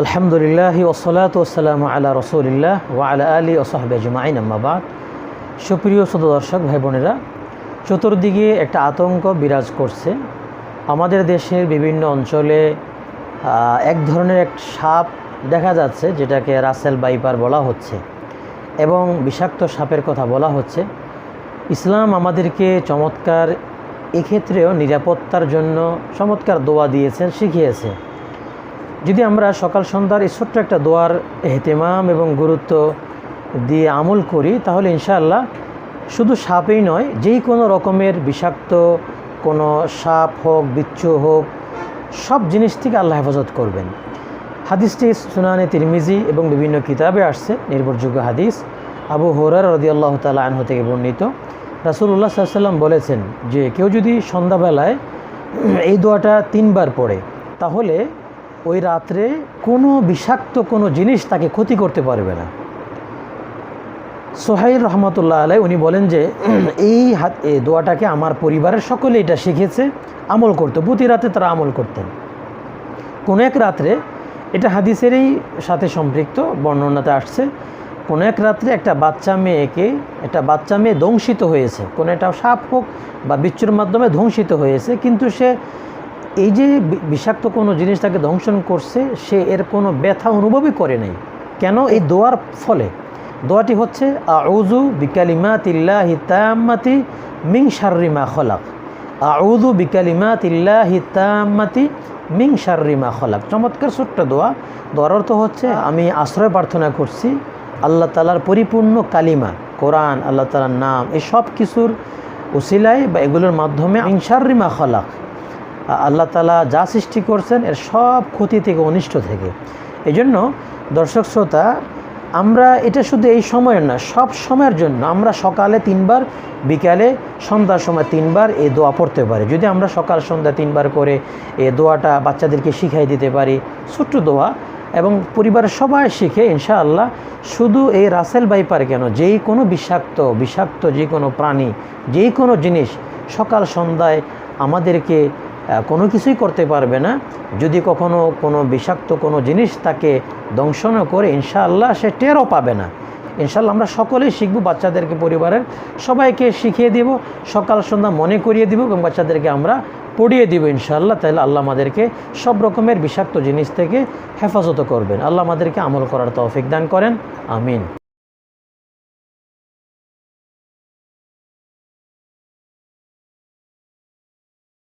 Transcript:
আলহামদুলিল্লাহ ওসলাত ওসালাম আল্লাহ রসুলিল্লাহ ওয়া আলা আলী ওসাহবে জুমাইন আম্মাবাদ সুপ্রিয় শুধু দর্শক ভাই বোনেরা চতুর্দিকে একটা আতঙ্ক বিরাজ করছে। আমাদের দেশের বিভিন্ন অঞ্চলে এক ধরনের এক সাপ দেখা যাচ্ছে, যেটাকে রাসেল বাইপার বলা হচ্ছে এবং বিষাক্ত সাপের কথা বলা হচ্ছে। ইসলাম আমাদেরকে চমৎকার, এক্ষেত্রেও নিরাপত্তার জন্য চমৎকার দোয়া দিয়েছেন, শিখিয়েছে। যদি আমরা সকাল সন্ধ্যার এই ছোট্ট একটা দোয়ার এহতেমাম এবং গুরুত্ব দিয়ে আমল করি, তাহলে ইনশাআল্লাহ শুধু সাপই নয়, যেই কোনো রকমের বিষাক্ত, কোনো সাপ হোক, বিচ্ছু হোক, সব জিনিস থেকে আল্লাহ হেফাজত করবেন। হাদিসটি সুনানে তিরমিজি এবং বিভিন্ন কিতাবে আসছে, নির্ভরযোগ্য হাদিস। আবু হরার রদি আল্লাহ তালা আনহ থেকে বর্ণিত। রাসুল্লাহ সাল্লাম বলেছেন যে, কেউ যদি সন্ধ্যাবেলায় এই দোয়াটা তিনবার পড়ে, তাহলে ওই রাত্রে কোনো বিষাক্ত কোনো জিনিস তাকে ক্ষতি করতে পারবে না। সোহাইল রহমতুল্লাহ আলাই উনি বলেন যে, এই হাত, এই দোয়াটাকে আমার পরিবারের সকলে এটা শিখেছে, আমল করতো। প্রতি রাতে তারা আমল করতেন। কোনো এক রাত্রে, এটা হাদিসেরই সাথে সম্পৃক্ত, বর্ণনাতে আসছে, কোনো এক রাত্রে একটা বাচ্চা মেয়েকে, একটা বাচ্চা মেয়ে ধ্বংসিত হয়েছে, কোনো একটা সাপ হোক বা বিচ্ছুর মাধ্যমে ধ্বংসিত হয়েছে, কিন্তু সে এই যে বিষাক্ত কোনো জিনিস তাকে ধ্বংসন করছে, সে এর কোনো ব্যথা অনুভবই করে নাই। কেন? এই দোয়ার ফলে। দোয়াটি হচ্ছে আউজু বিকালিমা তিল্লাহি তাম্মাতি মিং শাররিমা খলাক আউদু বিকালিমা তিল্লাহি তাম্মাতি মিং শাররিমা খলাক। চমৎকার ছোট্ট দোয়া। দোয়ার অর্থ হচ্ছে, আমি আশ্রয় প্রার্থনা করছি আল্লাহ তালার পরিপূর্ণ কালিমা, কোরআন, আল্লাহ তালার নাম, এই সব কিছুর উসিলায় বা এগুলোর মাধ্যমে ইনসারিমা খলাক। আল্লাহ তালা যা সৃষ্টি করছেন, এর সব ক্ষতি থেকে অনিষ্ট থেকে। এই জন্য দর্শক শ্রোতা, আমরা এটা শুধু এই সময়ের না, সব সময়ের জন্য আমরা সকালে তিনবার, বিকালে সন্ধ্যার সময় তিনবার এই দোয়া পড়তে পারি। যদি আমরা সকাল, সন্ধ্যা তিনবার করে এই দোয়াটা বাচ্চাদেরকে শিখাই দিতে পারি, ছোট্ট দোয়া, এবং পরিবারের সবাই শিখে, ইনশাআল্লাহ শুধু এই রাসেল বাইপার কেন, যেই কোনো বিষাক্ত বিষাক্ত যে কোনো প্রাণী, যেই কোনো জিনিস সকাল, সন্ধ্যায় আমাদেরকে কোনো কিছুই করতে পারবে না। যদি কখনো কোনো বিষাক্ত কোনো জিনিস তাকে দংশন করে, ইনশাআল্লাহ সে টেরও পাবে না। ইনশাল্লাহ আমরা সকলেই শিখব বাচ্চাদেরকে, পরিবারের সবাইকে শিখিয়ে দিব, সকাল সন্ধ্যা মনে করিয়ে দিব এবং বাচ্চাদেরকে আমরা পড়িয়ে দিব ইনশাআল্লাহ। তাহলে আল্লাহ আমাদেরকে সব রকমের বিষাক্ত জিনিস থেকে হেফাজত করবেন। আল্লাহ আমাদেরকে আমল করার তৌফিক দান করেন। আমিন।